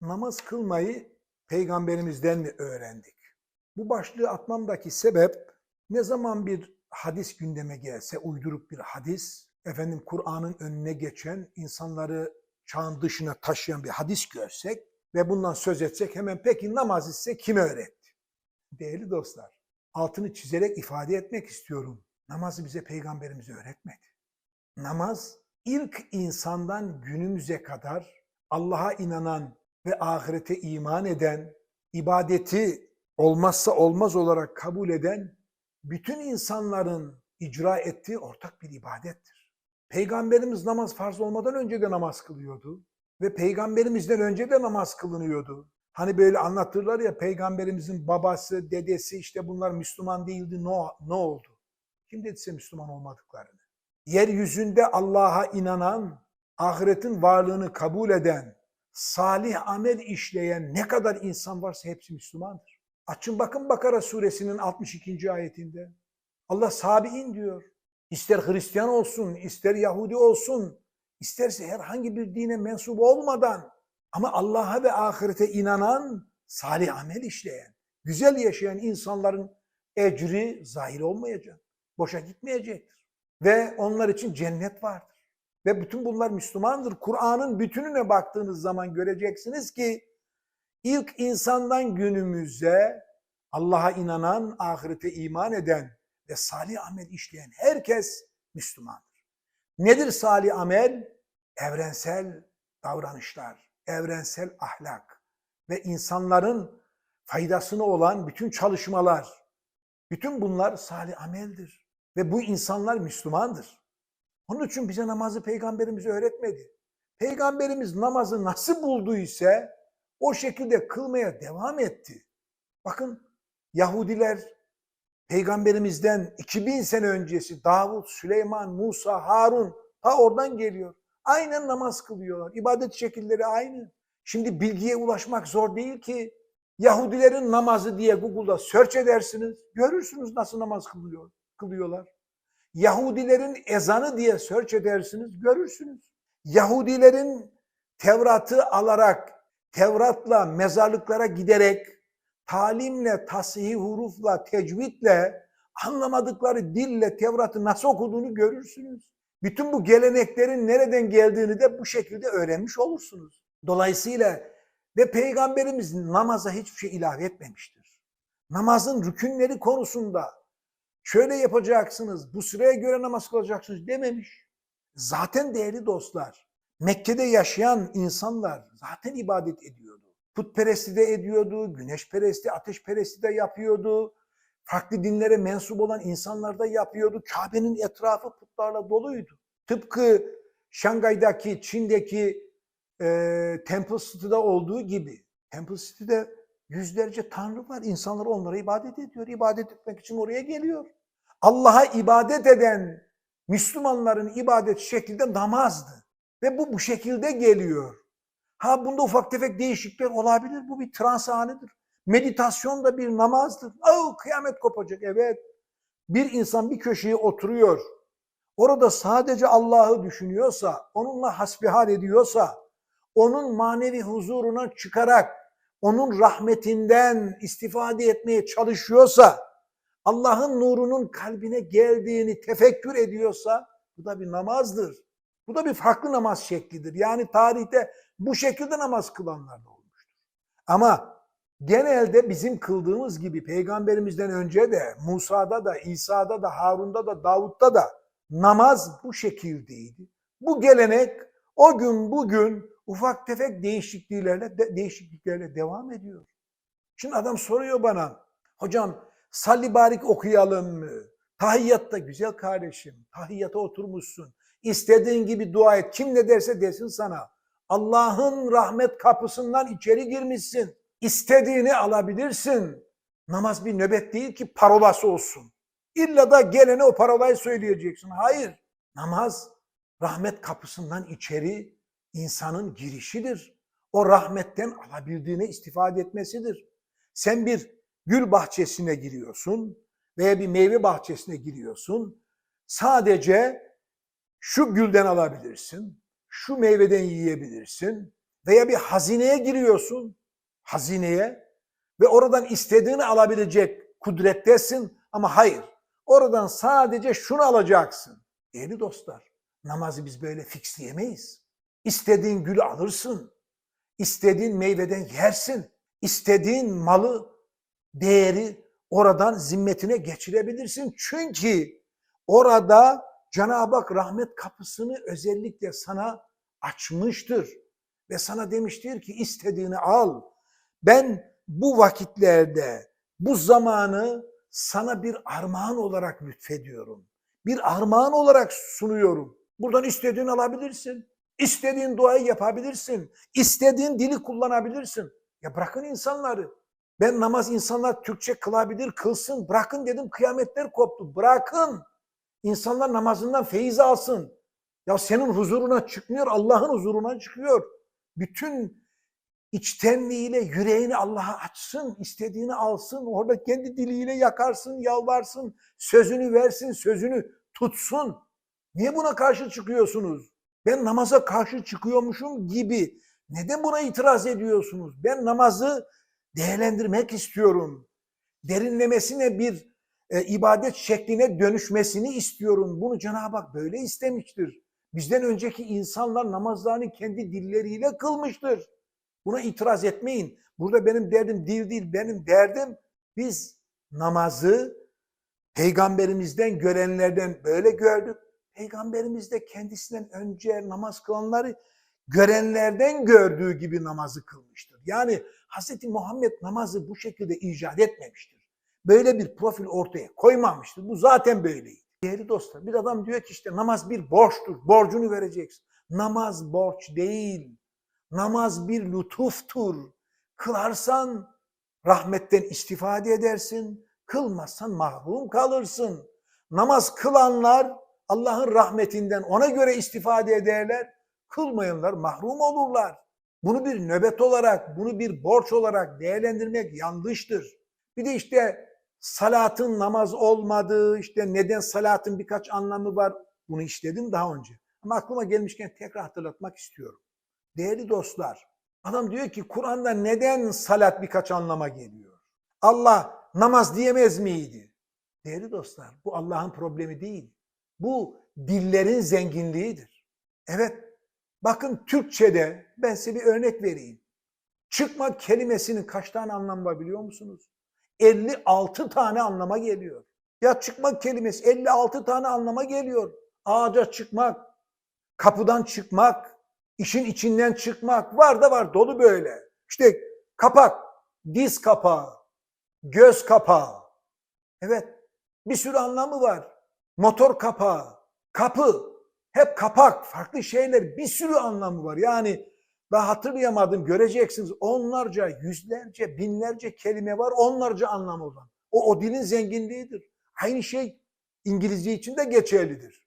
namaz kılmayı peygamberimizden mi öğrendik? Bu başlığı atmamdaki sebep ne zaman bir hadis gündeme gelse, uyduruk bir hadis, efendim Kur'an'ın önüne geçen, insanları çağın dışına taşıyan bir hadis görsek ve bundan söz etsek hemen peki namaz ise kim öğretti? Değerli dostlar, altını çizerek ifade etmek istiyorum. Namazı bize peygamberimiz öğretmedi. Namaz ilk insandan günümüze kadar Allah'a inanan ve ahirete iman eden, ibadeti olmazsa olmaz olarak kabul eden bütün insanların icra ettiği ortak bir ibadettir. Peygamberimiz namaz farz olmadan önce de namaz kılıyordu ve peygamberimizden önce de namaz kılınıyordu. Hani böyle anlatırlar ya peygamberimizin babası, dedesi işte bunlar Müslüman değildi ne, ne oldu? Kim dedi size Müslüman olmadıklarını? Yeryüzünde Allah'a inanan, ahiretin varlığını kabul eden, salih amel işleyen ne kadar insan varsa hepsi Müslümandır. Açın bakın Bakara suresinin 62. ayetinde. Allah sabiin diyor. İster Hristiyan olsun, ister Yahudi olsun, isterse herhangi bir dine mensup olmadan ama Allah'a ve ahirete inanan, salih amel işleyen, güzel yaşayan insanların ecri zahir olmayacak. Boşa gitmeyecektir. Ve onlar için cennet vardır. Ve bütün bunlar Müslümandır. Kur'an'ın bütününe baktığınız zaman göreceksiniz ki ilk insandan günümüze Allah'a inanan, ahirete iman eden ve salih amel işleyen herkes Müslümandır. Nedir salih amel? Evrensel davranışlar, evrensel ahlak ve insanların faydasına olan bütün çalışmalar, bütün bunlar salih ameldir. Ve bu insanlar Müslümandır. Onun için bize namazı peygamberimiz öğretmedi. Peygamberimiz namazı nasıl bulduysa o şekilde kılmaya devam etti. Bakın Yahudiler peygamberimizden 2000 sene öncesi Davut, Süleyman, Musa, Harun ta oradan geliyor. Aynen namaz kılıyorlar. İbadet şekilleri aynı. Şimdi bilgiye ulaşmak zor değil ki. Yahudilerin namazı diye Google'da search edersiniz. Görürsünüz nasıl namaz kılıyor, kılıyorlar. Yahudilerin ezanı diye search edersiniz. Görürsünüz. Yahudilerin Tevrat'ı alarak, Tevrat'la mezarlıklara giderek, talimle, tasih hurufla, tecvidle, anlamadıkları dille Tevrat'ı nasıl okuduğunu görürsünüz. Bütün bu geleneklerin nereden geldiğini de bu şekilde öğrenmiş olursunuz. Dolayısıyla ve Peygamberimiz namaza hiçbir şey ilave etmemiştir. Namazın rükünleri konusunda şöyle yapacaksınız, bu sıraya göre namaz kılacaksınız dememiş. Zaten değerli dostlar, Mekke'de yaşayan insanlar zaten ibadet ediyordu. Putperesti de ediyordu, güneşperesti, ateşperesti de yapıyordu. Farklı dinlere mensup olan insanlar da yapıyordu. Kabe'nin etrafı putlarla doluydu. Tıpkı Şangay'daki, Çin'deki e, Temple City'de olduğu gibi. Temple City'de yüzlerce tanrı var. İnsanlar onlara ibadet ediyor. İbadet etmek için oraya geliyor. Allah'a ibadet eden Müslümanların ibadet şekilde namazdı. Ve bu bu şekilde geliyor. Ha bunda ufak tefek değişiklikler olabilir. Bu bir trans halidir. Meditasyon da bir namazdır. Oh kıyamet kopacak. Evet. Bir insan bir köşeye oturuyor. Orada sadece Allah'ı düşünüyorsa, onunla hasbihal ediyorsa, onun manevi huzuruna çıkarak, onun rahmetinden istifade etmeye çalışıyorsa, Allah'ın nurunun kalbine geldiğini tefekkür ediyorsa, bu da bir namazdır. Bu da bir farklı namaz şeklidir. Yani tarihte bu şekilde namaz kılanlar da olmuştur. Ama genelde bizim kıldığımız gibi peygamberimizden önce de Musa'da da, İsa'da da, Harun'da da, Davut'ta da namaz bu şekildeydi. Bu gelenek o gün bugün ufak tefek değişikliklerle de, değişikliklerle devam ediyor. Şimdi adam soruyor bana, hocam salli barik okuyalım mı? Tahiyyatta güzel kardeşim, tahiyyata oturmuşsun. İstediğin gibi dua et. Kim ne derse desin sana. Allah'ın rahmet kapısından içeri girmişsin. İstediğini alabilirsin. Namaz bir nöbet değil ki parolası olsun. İlla da gelene o parolayı söyleyeceksin. Hayır. Namaz rahmet kapısından içeri insanın girişidir. O rahmetten alabildiğine istifade etmesidir. Sen bir gül bahçesine giriyorsun veya bir meyve bahçesine giriyorsun. Sadece şu gülden alabilirsin, şu meyveden yiyebilirsin veya bir hazineye giriyorsun, hazineye ve oradan istediğini alabilecek kudrettesin ama hayır. Oradan sadece şunu alacaksın. Değerli dostlar, namazı biz böyle fixleyemeyiz. İstediğin gülü alırsın. istediğin meyveden yersin. istediğin malı, değeri oradan zimmetine geçirebilirsin. Çünkü orada Cenab-ı Hak rahmet kapısını özellikle sana açmıştır. Ve sana demiştir ki istediğini al. Ben bu vakitlerde bu zamanı sana bir armağan olarak lütfediyorum. Bir armağan olarak sunuyorum. Buradan istediğini alabilirsin. İstediğin duayı yapabilirsin. İstediğin dili kullanabilirsin. Ya bırakın insanları. Ben namaz insanlar Türkçe kılabilir, kılsın. Bırakın dedim kıyametler koptu. Bırakın. İnsanlar namazından feyiz alsın. Ya senin huzuruna çıkmıyor, Allah'ın huzuruna çıkıyor. Bütün içtenliğiyle yüreğini Allah'a açsın, istediğini alsın. Orada kendi diliyle yakarsın, yalvarsın, sözünü versin, sözünü tutsun. Niye buna karşı çıkıyorsunuz? Ben namaza karşı çıkıyormuşum gibi. Neden buna itiraz ediyorsunuz? Ben namazı değerlendirmek istiyorum. Derinlemesine bir e, ibadet şekline dönüşmesini istiyorum. Bunu Cenab-ı Hak böyle istemiştir. Bizden önceki insanlar namazlarını kendi dilleriyle kılmıştır. Buna itiraz etmeyin. Burada benim derdim dil değil, benim derdim biz namazı peygamberimizden görenlerden böyle gördük. Peygamberimiz de kendisinden önce namaz kılanları görenlerden gördüğü gibi namazı kılmıştır. Yani Hz. Muhammed namazı bu şekilde icat etmemiştir. Böyle bir profil ortaya koymamıştır. Bu zaten böyleydi. Değerli dostlar bir adam diyor ki işte namaz bir borçtur. Borcunu vereceksin. Namaz borç değil. Namaz bir lütuftur. Kılarsan rahmetten istifade edersin. Kılmazsan mahrum kalırsın. Namaz kılanlar Allah'ın rahmetinden ona göre istifade ederler. Kılmayanlar mahrum olurlar. Bunu bir nöbet olarak, bunu bir borç olarak değerlendirmek yanlıştır. Bir de işte salatın namaz olmadığı, işte neden salatın birkaç anlamı var. Bunu işledim daha önce. Ama aklıma gelmişken tekrar hatırlatmak istiyorum. Değerli dostlar, adam diyor ki Kur'an'da neden salat birkaç anlama geliyor? Allah namaz diyemez miydi? Değerli dostlar, bu Allah'ın problemi değil. Bu dillerin zenginliğidir. Evet, bakın Türkçe'de ben size bir örnek vereyim. Çıkmak kelimesinin kaç tane anlamı var biliyor musunuz? 56 tane anlama geliyor. Ya çıkmak kelimesi 56 tane anlama geliyor. Ağaca çıkmak, kapıdan çıkmak, işin içinden çıkmak var da var dolu böyle. İşte kapak, diz kapağı, göz kapağı. Evet bir sürü anlamı var. Motor kapağı, kapı, hep kapak, farklı şeyler bir sürü anlamı var. Yani ben hatırlayamadım göreceksiniz onlarca, yüzlerce, binlerce kelime var onlarca anlamı olan. O, o dilin zenginliğidir. Aynı şey İngilizce için de geçerlidir.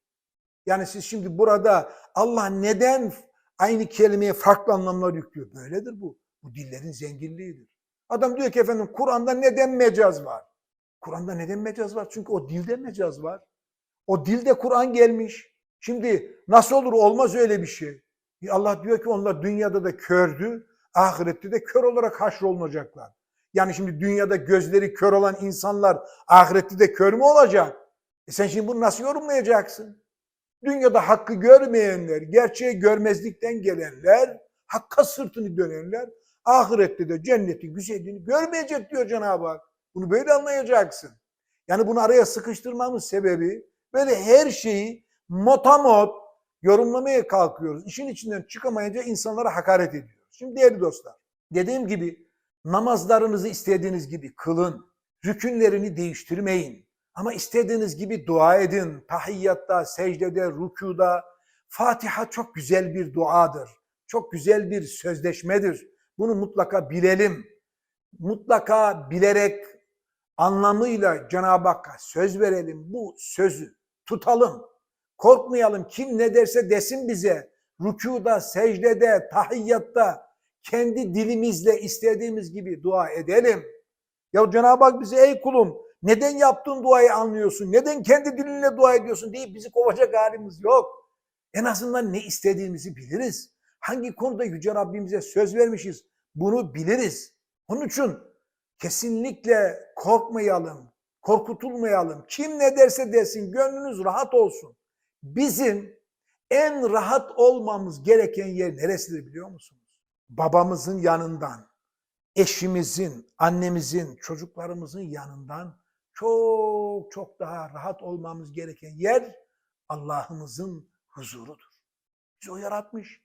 Yani siz şimdi burada Allah neden aynı kelimeye farklı anlamlar yüklüyor? Böyledir bu. Bu dillerin zenginliğidir. Adam diyor ki efendim Kur'an'da neden mecaz var? Kur'an'da neden mecaz var? Çünkü o dilde mecaz var. O dilde Kur'an gelmiş. Şimdi nasıl olur olmaz öyle bir şey. Allah diyor ki onlar dünyada da kördü, ahirette de kör olarak haşrolunacaklar. Yani şimdi dünyada gözleri kör olan insanlar ahirette de kör mü olacak? E sen şimdi bunu nasıl yorumlayacaksın? Dünyada hakkı görmeyenler, gerçeği görmezlikten gelenler, hakka sırtını dönenler, ahirette de cennetin güzelliğini görmeyecek diyor Cenab-ı Hak. Bunu böyle anlayacaksın. Yani bunu araya sıkıştırmamın sebebi böyle her şeyi motamot yorumlamaya kalkıyoruz. İşin içinden çıkamayınca insanlara hakaret ediyoruz. Şimdi değerli dostlar, dediğim gibi namazlarınızı istediğiniz gibi kılın. Rükünlerini değiştirmeyin. Ama istediğiniz gibi dua edin. Tahiyyatta, secdede, rükuda. Fatiha çok güzel bir duadır. Çok güzel bir sözleşmedir. Bunu mutlaka bilelim. Mutlaka bilerek anlamıyla Cenab-ı Hakk'a söz verelim. Bu sözü tutalım. Korkmayalım. Kim ne derse desin bize. Rükuda, secdede, tahiyyatta kendi dilimizle istediğimiz gibi dua edelim. Ya Cenab-ı Hak bize ey kulum neden yaptığın duayı anlıyorsun? Neden kendi dilinle dua ediyorsun deyip bizi kovacak halimiz yok. En azından ne istediğimizi biliriz. Hangi konuda Yüce Rabbimize söz vermişiz? Bunu biliriz. Onun için kesinlikle korkmayalım, korkutulmayalım. Kim ne derse desin gönlünüz rahat olsun. Bizim en rahat olmamız gereken yer neresidir biliyor musunuz? Babamızın yanından, eşimizin, annemizin, çocuklarımızın yanından çok çok daha rahat olmamız gereken yer Allah'ımızın huzurudur. Bizi o yaratmış.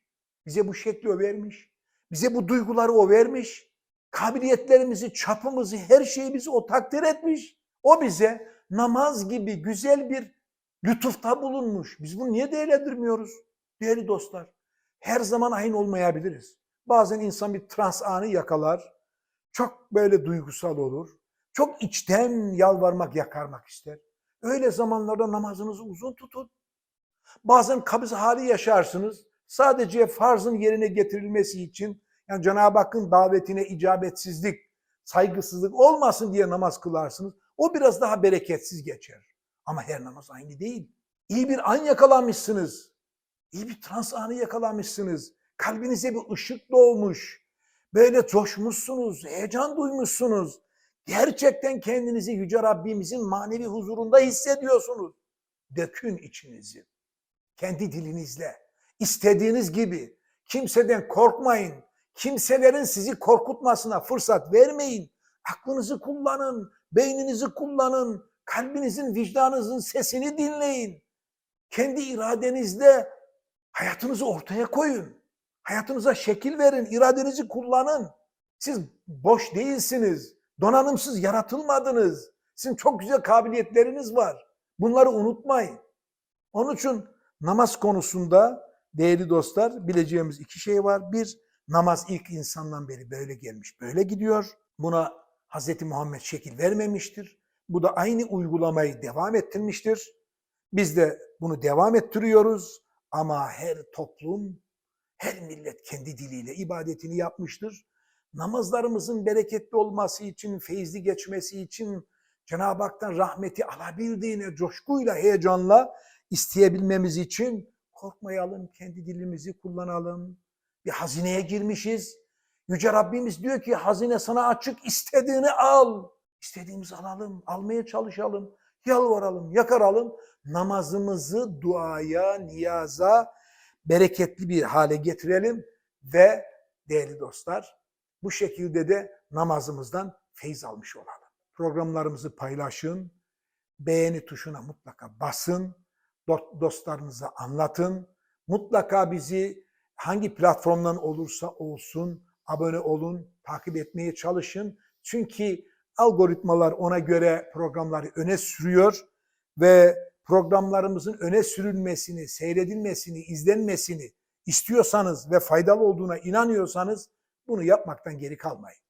Bize bu şekli o vermiş. Bize bu duyguları o vermiş. Kabiliyetlerimizi, çapımızı, her şeyi bizi o takdir etmiş. O bize namaz gibi güzel bir lütufta bulunmuş. Biz bunu niye değerlendirmiyoruz? Değerli dostlar, her zaman aynı olmayabiliriz. Bazen insan bir trans anı yakalar. Çok böyle duygusal olur. Çok içten yalvarmak, yakarmak ister. Öyle zamanlarda namazınızı uzun tutun. Bazen kabız hali yaşarsınız. Sadece farzın yerine getirilmesi için yani Cenab-ı Hakk'ın davetine icabetsizlik, saygısızlık olmasın diye namaz kılarsınız. O biraz daha bereketsiz geçer. Ama her namaz aynı değil. İyi bir an yakalamışsınız. İyi bir trans anı yakalamışsınız. Kalbinize bir ışık doğmuş. Böyle coşmuşsunuz, heyecan duymuşsunuz. Gerçekten kendinizi Yüce Rabbimizin manevi huzurunda hissediyorsunuz. Dökün içinizi. Kendi dilinizle. istediğiniz gibi. Kimseden korkmayın. Kimselerin sizi korkutmasına fırsat vermeyin. Aklınızı kullanın, beyninizi kullanın, kalbinizin, vicdanınızın sesini dinleyin. Kendi iradenizle hayatınızı ortaya koyun. Hayatınıza şekil verin, iradenizi kullanın. Siz boş değilsiniz, donanımsız yaratılmadınız. Sizin çok güzel kabiliyetleriniz var. Bunları unutmayın. Onun için namaz konusunda değerli dostlar bileceğimiz iki şey var. Bir, namaz ilk insandan beri böyle gelmiş, böyle gidiyor. Buna Hz. Muhammed şekil vermemiştir. Bu da aynı uygulamayı devam ettirmiştir. Biz de bunu devam ettiriyoruz ama her toplum, her millet kendi diliyle ibadetini yapmıştır. Namazlarımızın bereketli olması için, feyizli geçmesi için, Cenab-ı Hak'tan rahmeti alabildiğine coşkuyla, heyecanla isteyebilmemiz için korkmayalım, kendi dilimizi kullanalım. Bir hazineye girmişiz. Yüce Rabbimiz diyor ki hazine sana açık, istediğini al. İstediğimizi alalım, almaya çalışalım, yalvaralım, yakaralım. Namazımızı duaya, niyaza bereketli bir hale getirelim ve değerli dostlar bu şekilde de namazımızdan feyiz almış olalım. Programlarımızı paylaşın, beğeni tuşuna mutlaka basın, dostlarınıza anlatın. Mutlaka bizi hangi platformdan olursa olsun abone olun, takip etmeye çalışın. Çünkü algoritmalar ona göre programları öne sürüyor ve programlarımızın öne sürülmesini, seyredilmesini, izlenmesini istiyorsanız ve faydalı olduğuna inanıyorsanız bunu yapmaktan geri kalmayın.